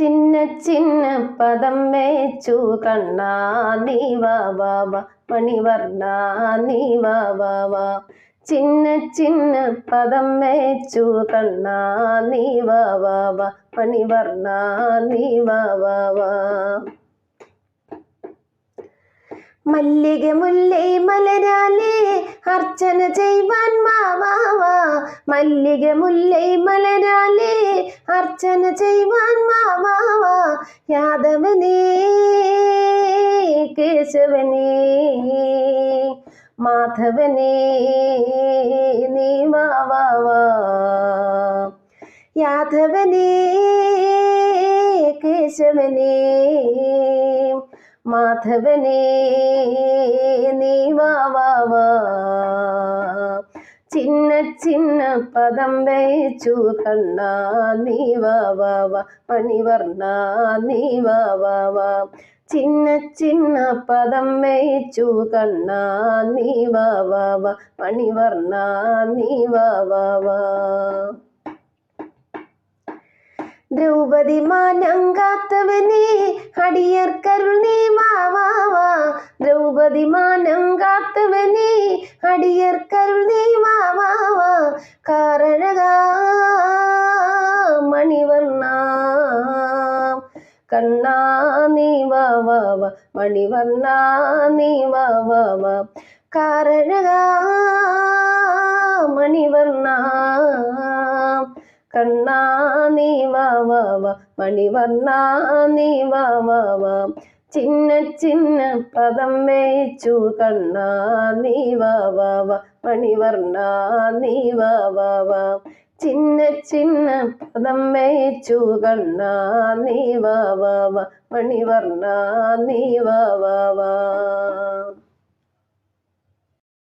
ചിന്ന ചിന്ന പദം വെച്ചു കണ്ണാ നീ വാ വാ വാ മണിവർണ നീ വാ വാ വാ. ചിന്ന ചിന്ന പദം വെച്ചു കണ്ണാ നീ വാ വാ വാ മണിവർണ നീ വാ വാ വാ. മല്ലിക മുല്ലൈ മലരാലേ അർച്ചന ചെയ്യുവാൻ മാവാവാ മല്ലിക മുല്ലൈ മലരാലേ അർച്ചന ചെയ്യുവാൻ മാവാ യാദവനേ കേശവനേ മാധവനേ നീ മാവാ യാദവനേ കേശവനേ മാധവനേ ചിന്ന ചിന്ന പദം വേച്ചു കണ്ണാ നീ വാവാ മണിവർണ നീ വാവാ ചിന്ന ചിന്ന പദം വേച്ചു കണ്ണാ നീ വാവാ മണിവർണ നീ വാവാ ദ്രൗപദി മാനം കാത്തവനേ അടിയർക്കരുൾ നീ വാവാ ദ്രൗപദി മാനം കാത്തവനേ അടിയർക്കരുൾ നീ വാവാ കാരണക മണിവർണ കണ്ണാ നീ വാവാ മണിവർണ നീ വാവാ കാരണക മണിവർണ കണ്ണാ നീ വാവാ മണിവർണ നീ വാവാ ചിന്ന ചിന്ന പദം വേച്ചു കണ്ണാ നീ വാവാ മണിവർണ നീ വാവാ ചിന്ന ചിന്ന പദം വേച്ചു കണ്ണാ നീ വാവാ മണിവർണ നീ വാവാ